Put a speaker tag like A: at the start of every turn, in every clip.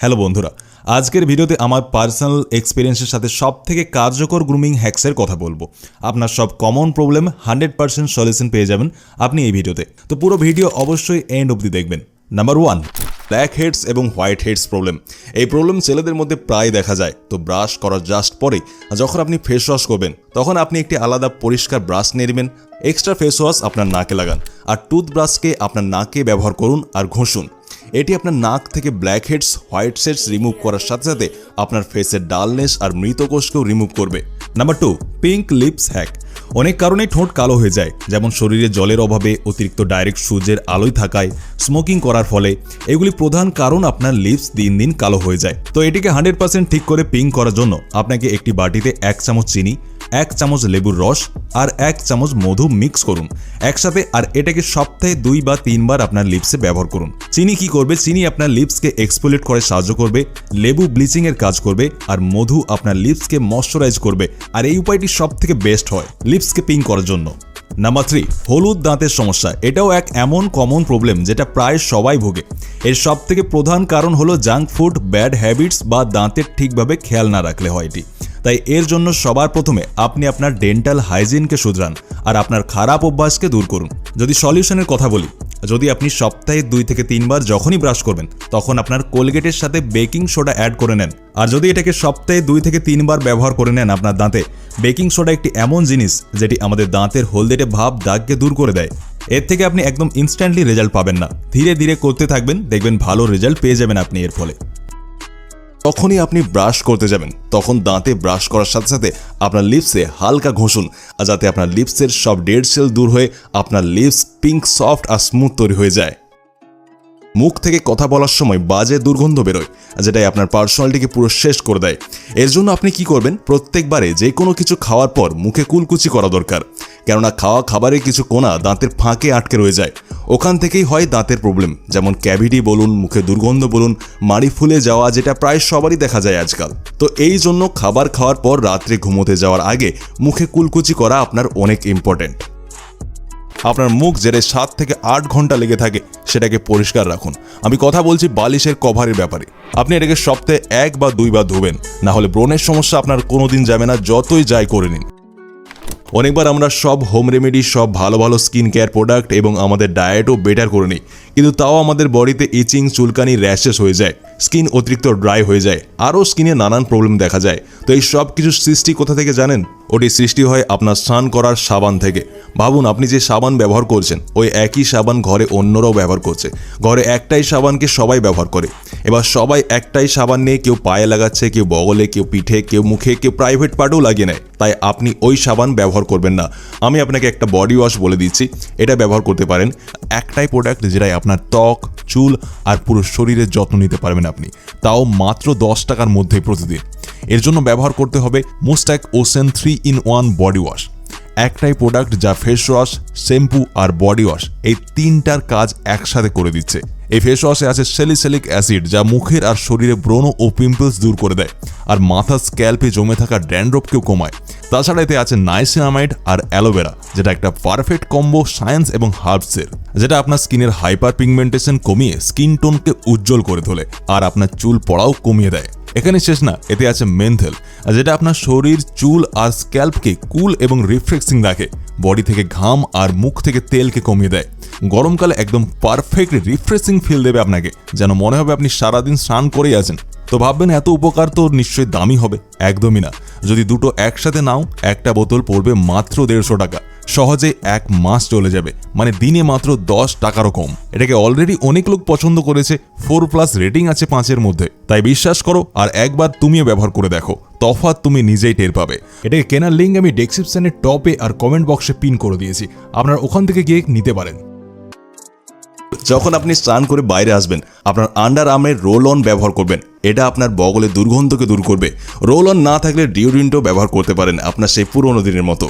A: Hello বন্ধুরা, আজকের ভিডিওতে আমার পার্সোনাল এক্সপিরিয়েন্সের সাথে সব থেকে কার্যকর গ্রুমিং হ্যাক্সের কথা বলব। আপনার সব common problem hundred percent solution পেয়ে যাবেন আপনি এই ভিডিওতে। তো পুরো ভিডিও অবশ্যই এন্ড অবধি দেখবেন। নাম্বার ওয়ান ব্ল্যাক হেডস এবং হোয়াইট হেডস প্রবলেম এই প্রবলেম ছেলেদের মধ্যে প্রায় দেখা যায়। তো ব্রাশ করার জাস্ট পরে যখন আপনি ফেস ওয়াশ করবেন, তখন আপনি একটি আলাদা পরিষ্কার ব্রাশ নিয়ে নেবেন। এক্সট্রা ফেস ওয়াশ আপনার নাকে লাগান। আর টুথব্রাশকে আপনার নাকে ব্যবহার করুন আর ঘষুন। এটি আপনার নাক থেকে blackheads whiteheads remove করার সাথে সাথে আপনার ফেসের ডালনেস আর মৃত কোষকেও রিমুভ করবে। Number two pink lips hack অনেক কারণেই ঠোঁট কালো হয়ে যায়, যেমন শরীরে জলের অভাবে অতিরিক্ত ডাইরেক্ট সূর্যের আলোয় থাকায় স্মোকিং করার ফলে এগুলি প্রধান কারণ আপনার লিপস দিন দিন কালো হয়ে যায়। তো এটিকে হান্ড্রেড পার্সেন্ট ঠিক করে পিঙ্ক করার জন্য আপনাকে একটি বাটিতে এক চামচ চিনি, এক চামচ লেবুর রস আর এক চামচ মধু মিক্স করুন। একসাথে আর এটাকে সপ্তাহে দুই বা তিনবার আপনার লিপসে ব্যবহার করুন। চিনি কি করবে? চিনি আপনার লিপসকে এক্সপোলেট করে সাহায্য করবে, লেবু ব্লিচিং এর কাজ করবে আর মধু আপনার লিপসকে ময়শ্চারাইজ করবে। আর এই উপায়টি সব থেকে বেস্ট হয়। লিপসকে পিং করার জন্য। নাম্বার থ্রি হলুদ দাঁতের সমস্যা। এটাও এক এমন কমন প্রবলেম যেটা প্রায় সবাই ভোগে। এর সব থেকে প্রধান কারণ হলো জাঙ্ক ফুড ব্যাড হ্যাবিটস বা দাঁতের ঠিকভাবে খেয়াল না রাখলে হয় এটি। তাই এর জন্য সবার প্রথমে আপনি আপনার ডেন্টাল হাইজিনকে শুধরান আর আপনার খারাপ অভ্যাসকে দূর করুন। যদি সলিউশনের কথা বলি যদি আপনি সপ্তাহে দুই থেকে তিনবার যখনই ব্রাশ করবেন, তখন আপনার কোলগেটের সাথে বেকিং সোডা অ্যাড করে নেন। আর যদি এটাকে সপ্তাহে দুই থেকে তিনবার ব্যবহার করে নেন আপনার দাঁতে, বেকিং সোডা একটি এমন জিনিস যেটি আমাদের দাঁতের হলদেটে ভাব দাগকে দূর করে দেয়। এর থেকে আপনি একদম ইনস্ট্যান্টলি রেজাল্ট পাবেন না। ধীরে ধীরে করতে থাকবেন, দেখবেন ভালো রেজাল্ট পেয়ে যাবেন আপনি এর ফলে। তখনই আপনি ব্রাশ করতে যাবেন। তখন দাঁতে ব্রাশ করার সাথে সাথে আপনার লিপসে হালকা ঘষুন যাতে আপনার লিপসের সব ডেড সেল দূর হয়ে আপনার লিপস পিঙ্ক সফট আর স্মুথ তৈরি হয়ে যায়। মুখ থেকে কথা বলার সময় বাজে দুর্গন্ধ বেরোয়, যেটাই আপনার পার্সোনালিটিকে পুরো শেষ করে দেয়। এর জন্য আপনি কি করবেন? প্রত্যেকবারে যে কোনো কিছু খাওয়ার পর মুখে কুলকুচি করা দরকার। কেননা খাওয়া খাবারের কিছু কোনা দাঁতের ফাঁকে আটকে রয়ে যায়। ওখান থেকেই হয় দাঁতের প্রবলেম যেমন ক্যাভিটি বলুন, মুখে দুর্গন্ধ বলুন, মাড়ি ফুলে যাওয়া, যেটা প্রায় সবারই দেখা যায় আজকাল। তো এই জন্য খাবার খাওয়ার পর রাত্রে ঘুমোতে যাওয়ার আগে মুখে কুলকুচি করা আপনার অনেক ইম্পর্ট্যান্ট আপনার মুখ যেটা সাত থেকে আট ঘণ্টা লেগে থাকে, সেটাকে পরিষ্কার রাখুন। আমি কথা বলছি বালিশের কভারের ব্যাপারে। আপনি এটাকে সপ্তাহে এক বা দুইবার ধোবেন, না হলে ব্রণের সমস্যা আপনার কোনোদিন যাবে না, যতই যাই করে নিন। অনেকবার আমরা সব হোম রেমেডি সব ভালো ভালো স্কিন কেয়ার প্রোডাক্ট এবং আমাদের ডায়েটও বেটার করে নিই। কিন্তু তাও আমাদের বডিতে ইচিং চুলকানি র্যাশেস হয়ে যায়। স্কিন অতিরিক্ত ড্রাই হয়ে যায়। আরও স্কিনে নানান প্রবলেম দেখা যায়। তো এই সব কিছু সৃষ্টি কোথা থেকে জানেন? ওটি সৃষ্টি হয় আপনার স্নান করার সাবান থেকে। ভাবুন, আপনি যে সাবান ব্যবহার করছেন, ওই একই সাবান ঘরে অন্যরাও ব্যবহার করছে। ঘরে একটাই সাবানকে সবাই ব্যবহার করে। এবার সবাই একটাই সাবান নিয়ে কেউ পায়ে লাগাচ্ছে, কেউ বগলে, কেউ পিঠে, কেউ মুখে, কেউ প্রাইভেট পার্টেও লাগিয়ে নেয়। তাই আপনি ওই সাবান ব্যবহার করবেন না। আমি আপনাকে একটা বডি ওয়াশ বলে দিচ্ছি। এটা ব্যবহার করতে পারেন। একটাই প্রোডাক্ট যেটাই আপনার ত্বক, চুল আর পুরো শরীরের যত্ন নিতে পারবেন আপনি। তাও মাত্র দশ টাকার মধ্যে প্রতিদিন। এর জন্য ব্যবহার করতে হবে মুস্ট্যাক ocean three in one body wash একটাই প্রোডাক্ট যা ফেস ওয়াশ শ্যাম্পু আর বডি ওয়াশ এই তিনটার কাজ একসাথে করে দিচ্ছে। এই ফেস ওয়াশে আছে সেলিসেলিক অ্যাসিড যা মুখের আর শরীরে ব্রণ ও পিম্পলস দূর করে দেয়। আর মাথা স্ক্যাল্পে জমে থাকা ড্যান্ড্রপকেও কমায়। তাছাড়া এতে আছে নাইসিনামাইড আর অ্যালোভেরা যেটা একটা পারফেক্ট কম্বো সায়েন্স এবং হার্বসের যেটা আপনার স্কিনের হাইপার পিগমেন্টেশন কমিয়ে স্কিন টোনকে উজ্জ্বল করে তোলে আর আপনার চুল পড়াও কমিয়ে দেয়। এখানে শেষ না, এতে আছে মেন্থেল যেটা আপনার শরীর, চুল আর স্ক্যাল্পকে কুল এবং রিফ্রেক্সিং রাখে বডি থেকে ঘাম আর মুখ থেকে তেলকে কমিয়ে দেয়। গরমকালে একদম পারফেক্ট রিফ্রেশিং ফিল দেবে আপনাকে, যেন মনে হবে আপনি সারাদিন স্নান করেই আছেন। তো ভাববেন এত উপকার তো নিশ্চয়ই দামি হবে, একদমই না। যদি দুটো একসাথে নাও, একটা বোতল পড়বে মাত্র দেড়শো টাকা। সহজে এক মাস চলে যাবে। মানে দিনে মাত্র দশ টাকারও কম। এটাকে অলরেডি অনেক লোক পছন্দ করেছে। ফোর প্লাস রেটিং আছে পাঁচের মধ্যে। তাই বিশ্বাস করো, আর একবার তুমিও ব্যবহার করে দেখো। তফাৎ তুমি নিজেই টের পাবে। এটাকে কেনার লিঙ্ক আমি ডেসক্রিপশনের টপে আর কমেন্ট বক্সে পিন করে দিয়েছি। আপনারা ওখান থেকে গিয়ে নিতে পারেন। যখন আপনি স্নান করে বাইরে আসবেন, আপনার আন্ডার আর্মের রোল অন ব্যবহার করবেন। এটা আপনার বগলে দুর্গন্ধকে দূর করবে। রোল অন না থাকলে ডিওড্রেন্টও ব্যবহার করতে পারেন আপনার সেই পুরোনো দিনের মতো।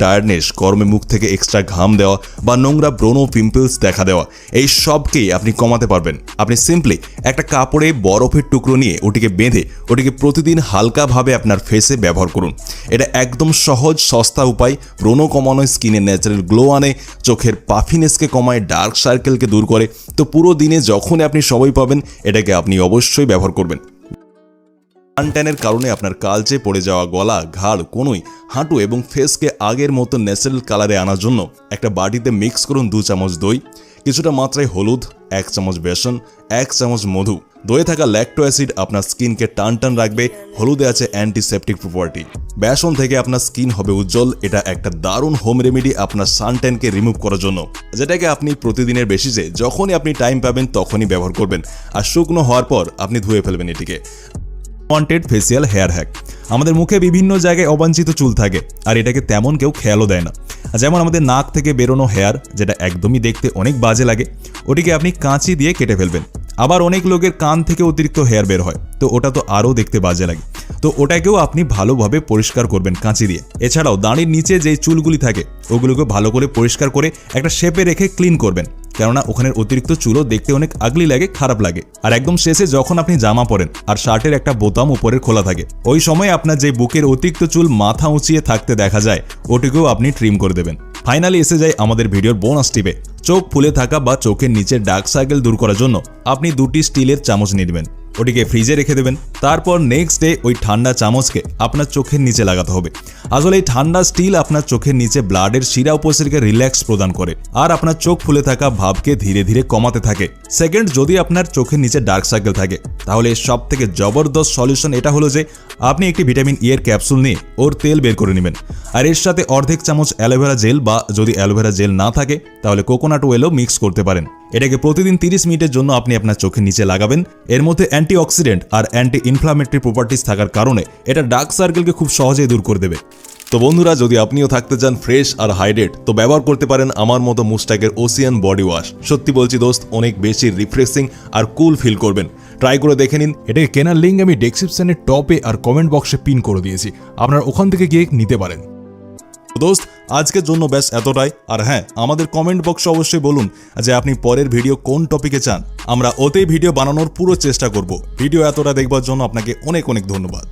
A: টায়ার্ডনেস গরমে মুখ থেকে এক্সট্রা ঘাম দেওয়া বা নোংরা ব্রোনো পিম্পলস দেখা দেওয়া, এই সবকেই আপনি কমাতে পারবেন। আপনি সিম্পলি একটা কাপড়ে বরফের টুকরো নিয়ে ওটিকে বেঁধে ওটিকে প্রতিদিন হালকাভাবে আপনার ফেসে ব্যবহার করুন। এটা একদম সহজ, সস্তা উপায়। ব্রোনো কমানো স্কিনের ন্যাচারাল গ্লো আনে, চোখের পাফিনেসকে কমায় ডার্ক সার্কেলকে দূর করে। তো পুরো দিনে যখনই আপনি সময় পাবেন, এটাকে আপনি অবশ্যই ব্যবহার করবেন। সানট্যানের কারণে আপনার কালচে পড়ে যাওয়া গলা, ঘাড়, কোনোই, হাঁটু এবং ফেসকে আগের মতো ন্যাচারাল কালারে আনার জন্য একটা বাটিতে মিক্স করুন দু চামচ দই, কিছুটা মাত্রায় হলুদ, এক চামচ বেসন, এক চামচ মধু। দইয়ে থাকা ল্যাক্টো অ্যাসিড আপনার স্কিনকে টান টান রাখবে, হলুদে আছে অ্যান্টিসেপটিক প্রপার্টি বেসন থেকে আপনার স্কিন হবে উজ্জ্বল, এটা একটা দারুণ হোম রেমেডি আপনার সানট্যানকে রিমুভ করার জন্য। যেটাকে আপনি প্রতিদিনের বেসিসে যখনই আপনি টাইম পাবেন, তখনই ব্যবহার করবেন। আর শুকনো হওয়ার পর আপনি ধুয়ে ফেলবেন এটিকে। ওয়ান্টেড ফেসিয়াল হেয়ার হ্যাক আমাদের মুখে বিভিন্ন জায়গায় অবাঞ্ছিত চুল থাকে, আর এটাকে তেমন কেউ খেয়ালও দেয় না। যেমন আমাদের নাক থেকে বেরোনো হেয়ার যেটা একদমই দেখতে অনেক বাজে লাগে, ওটিকে আপনি কাঁচি দিয়ে কেটে ফেলবেন। আবার অনেক লোকের কান থেকে অতিরিক্ত হেয়ার বের হয়, তো ওটা তো আরও দেখতে বাজে লাগে। তো ওটাকেও আপনি ভালোভাবে পরিষ্কার করবেন কাঁচি দিয়ে। এছাড়াও দাঁড়ির নিচে যে চুলগুলি থাকে ওগুলোকে ভালো করে পরিষ্কার করে একটা শেপে রেখে ক্লিন করবেন। কেননা ওখানের অতিরিক্ত চুলো দেখতে অনেক আগলি লাগে, খারাপ লাগে। আর একদম শেষে যখন আপনি জামা পরেন আর শার্টের একটা বোতাম উপরের খোলা থাকে, ওই সময় আপনার যে বুকের অতিরিক্ত চুল মাথা উঁচিয়ে থাকতে দেখা যায়, ওটিকেও আপনি ট্রিম করে দেবেন। ফাইনালি এসে যায় আমাদের ভিডিওর বোনাস টিপে চোখ ফুলে থাকা বা চোখের নিচে ডার্ক সার্কেল দূর করার জন্য আপনি দুটি স্টিলের চামচ নিবেন। ওটিকে ফ্রিজে রেখে দেবেন। তারপর নেক্সট ডে ওই ঠান্ডা চামচকে আপনার চোখের নিচে লাগাতে হবে। আসলে এই ঠান্ডা স্টিল আপনার চোখের নিচে ব্লাডের শিরা উপসর্গে রিল্যাক্স প্রদান করে আর আপনার চোখ ফুলে থাকা ভাবকে ধীরে ধীরে কমাতে থাকে। সেকেন্ড যদি আপনার চোখের নিচে ডার্ক সার্কেল থাকে, তাহলে সব থেকে জবরদস্ত সলিউশন এটা হলো যে, আপনি একটি ভিটামিন ই এর ক্যাপসুল নিয়ে ওর তেল বের করে নেবেন। আর এর সাথে অর্ধেক চামচ অ্যালোভেরা জেল বা যদি অ্যালোভেরা জেল না থাকে, তাহলে কোকোনাট ওয়েলও মিক্স করতে পারেন। এটাকে প্রতিদিন 30 মিনিটের জন্য আপনি আপনার চোখের নিচে লাগাবেন। এর মধ্যে অ্যান্টিঅক্সিডেন্ট আর অ্যান্টি ইনফ্লামেটরি প্রপার্টিস থাকার কারণে এটা ডার্ক সার্কেলকে খুব সহজেই দূর করে দেবে। তো বন্ধুরা, যদি আপনিও থাকতে চান ফ্রেশ আর হাইড্রেট, তো ব্যবহার করতে পারেন আমার মতো মুস্টাকের ওসিয়ান বডি ওয়াশ। সত্যি বলছি দোস্ত, অনেক বেশি রিফ্রেশিং আর কুল ফিল করবেন। ট্রাই করে দেখে নিন।
B: এটাকে কেনার লিঙ্ক আমি ডেসক্রিপশনের টপে আর কমেন্ট বক্সে পিন করে দিয়েছি। আপনারা ওখান থেকে গিয়ে নিতে পারেন।
A: দোস্ত আজকের জন্য ব্যাস এতটাই। আর হ্যাঁ আমাদের কমেন্ট বক্সে অবশ্যই বলুন যে আপনি পরের ভিডিও কোন টপিকে চান। আমরা ওতেই ভিডিও বানানোর পুরো চেষ্টা করব। ভিডিও এতটা দেখবার জন্য আপনাকে অনেক অনেক ধন্যবাদ।